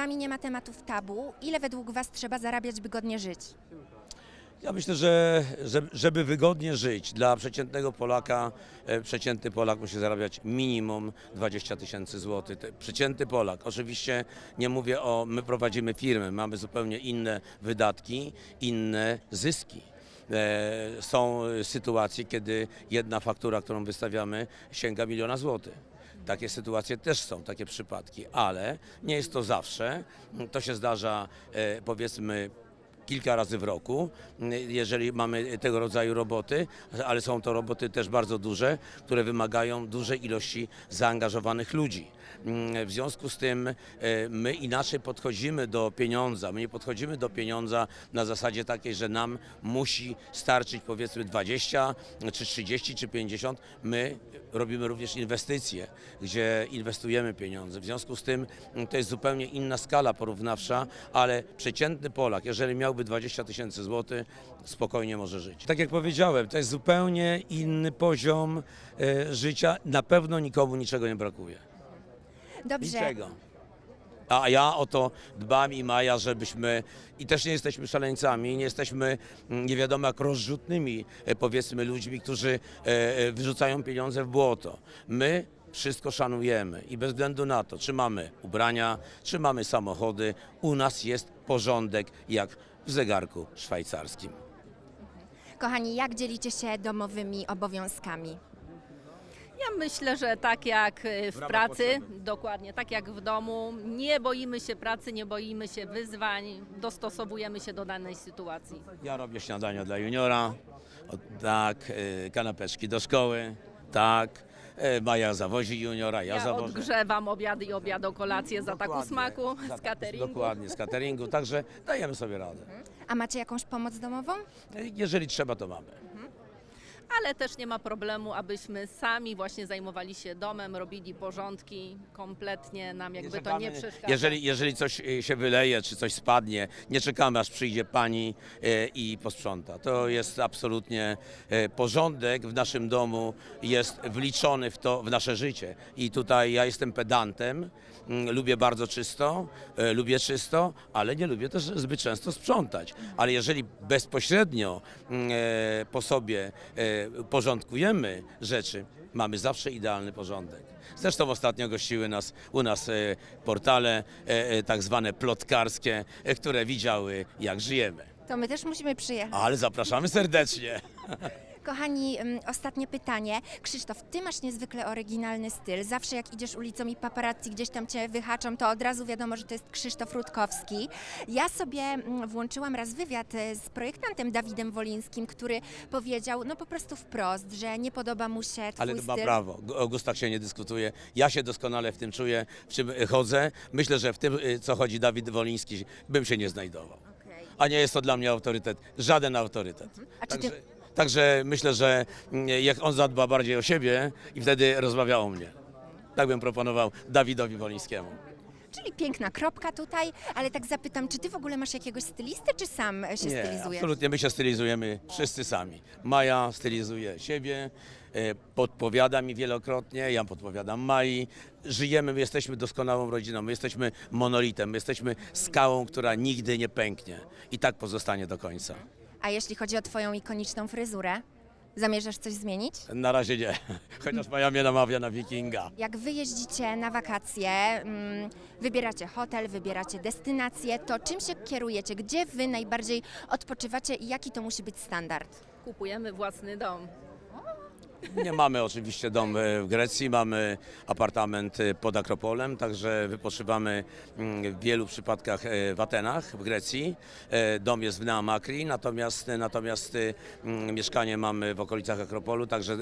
wami nie ma tematów tabu. Ile według was trzeba zarabiać, by godnie żyć? Ja myślę, że że- żeby wygodnie żyć dla przeciętnego Polaka, e, przeciętny Polak musi zarabiać minimum 20 tysięcy złotych. Te- Przeciętny Polak. Oczywiście nie mówię o, my prowadzimy firmy, mamy zupełnie inne wydatki, inne zyski. E, Są sytuacje, kiedy jedna faktura, którą wystawiamy, sięga miliona złotych. Takie sytuacje też są, takie przypadki, ale nie jest to zawsze. To się zdarza, e, powiedzmy, kilka razy w roku, jeżeli mamy tego rodzaju roboty, ale są to roboty też bardzo duże, które wymagają dużej ilości zaangażowanych ludzi. W związku z tym e, my inaczej podchodzimy do pieniądza. My nie podchodzimy do pieniądza na zasadzie takiej, że nam musi starczyć powiedzmy 20, czy 30, czy 50. My robimy również inwestycje, gdzie inwestujemy pieniądze. W związku z tym mm, to jest zupełnie inna skala porównawcza, ale przeciętny Polak, jeżeli miałby 20 tysięcy złotych, spokojnie może żyć. Tak jak powiedziałem, to jest zupełnie inny poziom e, życia. Na pewno nikomu niczego nie brakuje. Dobrze. Niczego. A ja o to dbam i Maja, żebyśmy, i też nie jesteśmy szaleńcami, nie jesteśmy mm, nie wiadomo jak rozrzutnymi, e, powiedzmy, ludźmi, którzy e, e, wyrzucają pieniądze w błoto. My wszystko szanujemy i bez względu na to, czy mamy ubrania, czy mamy samochody, u nas jest porządek jak w zegarku szwajcarskim. Kochani, jak dzielicie się domowymi obowiązkami? Ja myślę, że tak jak y, w pracy, potrzeby. dokładnie tak jak w domu, nie boimy się pracy, nie boimy się wyzwań, dostosowujemy się do danej sytuacji. Ja robię śniadania dla juniora, tak, e, kanapeczki do szkoły, tak, e, Maja zawozi juniora, ja, Ja zawożę. odgrzewam obiady i obiado kolację za Dokładnie. smaku z cateringu. Dokładnie, z cateringu, także dajemy sobie radę. A macie jakąś pomoc domową? Jeżeli trzeba, to mamy. Ale też nie ma problemu, abyśmy sami właśnie zajmowali się domem, robili porządki, kompletnie nam jakby to nie przeszkadza. jeżeli, jeżeli coś e, się wyleje, czy coś spadnie, nie czekamy, aż przyjdzie pani e, i posprząta. To jest absolutnie e, porządek w naszym domu, jest wliczony w to, w nasze życie. I tutaj ja jestem pedantem, mm, lubię bardzo czysto, lubię czysto, ale nie lubię też zbyt często sprzątać. Ale jeżeli bezpośrednio mm, e, po sobie e, porządkujemy rzeczy, mamy zawsze idealny porządek. Zresztą ostatnio gościły nas u nas e, portale e, e, tak zwane plotkarskie, które widziały jak żyjemy. To my też musimy przyjechać. Ale zapraszamy serdecznie. Kochani, ostatnie pytanie. Krzysztof, ty masz niezwykle oryginalny styl. Zawsze jak idziesz ulicą i paparazzi gdzieś tam cię wyhaczą, to od razu wiadomo, że to jest Krzysztof Rutkowski. Ja sobie włączyłam raz wywiad e, z projektantem Dawidem Wolińskim, który powiedział no po prostu wprost, że nie podoba mu się twój Ale ma styl. prawo. O gustach się nie dyskutuje. Ja się doskonale w tym czuję, w czym e, chodzę. Myślę, że w tym, e, co chodzi Dawid Woliński, bym się nie znajdował. Okej. A nie jest to dla mnie autorytet. Żaden autorytet. A czy ty- Także, myślę, że mm, jak on zadba bardziej o siebie i wtedy rozmawia o mnie. Tak bym proponował Dawidowi Wolińskiemu. Czyli piękna kropka tutaj, ale tak zapytam, czy ty w ogóle masz jakiegoś stylistę, czy sam e, się Nie, stylizujesz? absolutnie my się stylizujemy wszyscy sami. Maja stylizuje siebie, e, podpowiada mi wielokrotnie, ja podpowiadam Mai. Żyjemy, my jesteśmy doskonałą rodziną, my jesteśmy monolitem, my jesteśmy skałą, która nigdy nie pęknie i tak pozostanie do końca. A jeśli chodzi o twoją ikoniczną fryzurę, zamierzasz coś zmienić? Na razie nie, chociaż Maja mnie namawia na wikinga. Jak wy jeździcie na wakacje, mm, wybieracie hotel, wybieracie destynację, to czym się kierujecie? Gdzie wy najbardziej odpoczywacie i jaki to musi być standard? Kupujemy własny dom. Nie mamy oczywiście dom w Grecji, mamy apartament e, pod Akropolem, także wypoczywamy mm, w wielu przypadkach e, w Atenach, w Grecji. E, Dom jest w Neamakri, natomiast, natomiast mm, mieszkanie mamy w okolicach Akropolu, także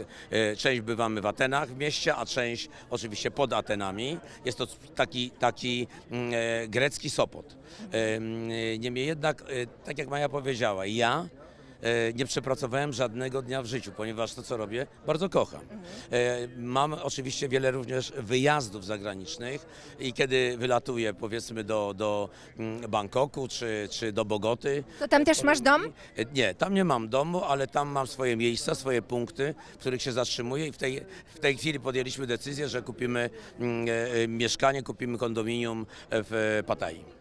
część bywamy w Atenach w mieście, a część oczywiście pod Atenami. Jest to taki, taki mm, e, grecki Sopot. Niemniej jednak, tak jak Maja powiedziała, ja nie przepracowałem żadnego dnia w życiu, ponieważ to, co robię, bardzo kocham. E, Mam oczywiście wiele również wyjazdów zagranicznych i kiedy wylatuję, powiedzmy, do, do mm, Bangkoku czy, czy do Bogoty, To tam też masz dom? E, Nie, tam nie mam domu, ale tam mam swoje miejsca, swoje punkty, w których się zatrzymuję i w tej, w tej chwili podjęliśmy decyzję, że kupimy mm, e, e, mieszkanie, kupimy kondominium w e, Pattaya.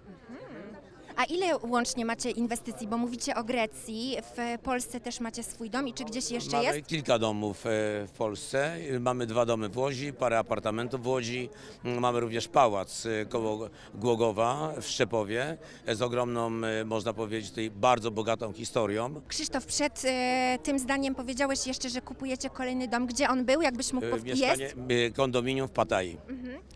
A ile łącznie macie inwestycji? Bo mówicie o Grecji, w Polsce też macie swój dom i czy gdzieś jeszcze Mamy jest? kilka domów e, w Polsce. Mamy dwa domy w Łodzi, parę apartamentów w Łodzi. Mm, Mamy również pałac e, koło Głogowa w Szczepowie e, z ogromną, e, można powiedzieć, tutaj bardzo bogatą historią. Krzysztof, przed e, tym zdaniem powiedziałeś jeszcze, że kupujecie kolejny dom. Gdzie on był? Jakbyś mógł E, powiedzieć? Mieszkanie, Jest? e, kondominium w Pattayі.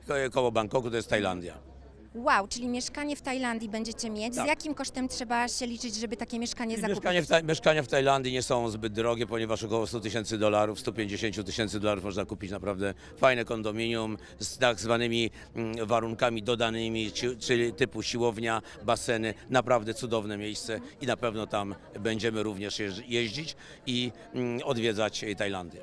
Ko- Koło Bangkoku to jest Tajlandia. Wow, czyli mieszkanie w Tajlandii będziecie mieć. Z Tak. jakim kosztem trzeba się liczyć, żeby takie mieszkanie zakupić? Mieszkanie w, Ta- mieszkania w Tajlandii nie są zbyt drogie, ponieważ około 100 tysięcy dolarów, 150 tysięcy dolarów można kupić naprawdę fajne kondominium z tak zwanymi mm, warunkami dodanymi, ci- czyli typu siłownia, baseny. Naprawdę cudowne miejsce i na pewno tam będziemy również jeździ- jeździć i mm, odwiedzać Tajlandię.